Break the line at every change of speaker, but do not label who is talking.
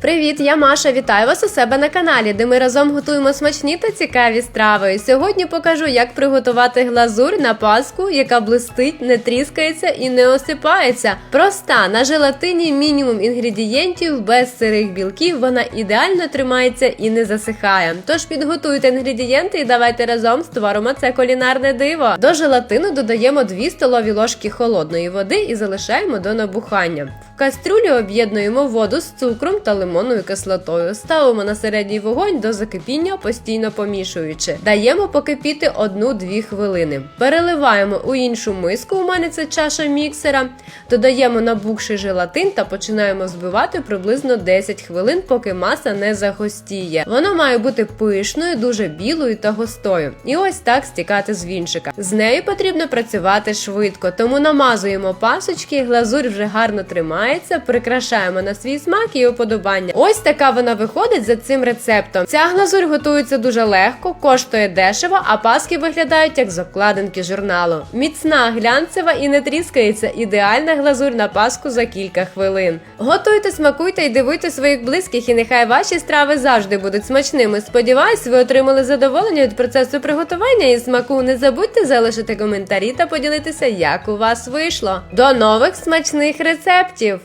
Привіт, я Маша. Вітаю вас у себе на каналі, де ми разом готуємо смачні та цікаві страви. Сьогодні покажу, як приготувати глазурь на паску, яка блистить, не тріскається і не осипається. Проста на желатині мінімум інгредієнтів, без сирих білків. Вона ідеально тримається і не засихає. Тож підготуйте інгредієнти і давайте разом створимо це кулінарне диво. До желатину додаємо 2 столові ложки холодної води і залишаємо до набухання. Кастрюлі об'єднуємо воду з цукром та лимонною кислотою. Ставимо на середній вогонь до закипіння, постійно помішуючи. Даємо покипіти 1-2 хвилини. Переливаємо у іншу миску. У мене це чаша міксера. Додаємо набухший желатин та починаємо збивати приблизно 10 хвилин, поки маса не загустіє. Вона має бути пишною, дуже білою та густою. І ось так стікати з вінчика. З нею потрібно працювати швидко, тому намазуємо пасочки, глазурь вже гарно тримається, прикрашаємо на свій смак і уподобання. Ось така вона виходить за цим рецептом. Ця глазурь готується дуже легко, коштує дешево, а паски виглядають як з обкладинки журналу. Міцна, глянцева і не тріскається. Ідеальна глазурь на паску за кілька хвилин. Готуйте, смакуйте і дивуйте своїх близьких, і нехай ваші страви завжди будуть смачними. Сподіваюсь, ви отримали задоволення від процесу приготування і смаку. Не забудьте залишити коментарі та поділитися, як у вас вийшло. До нових смачних рецептів!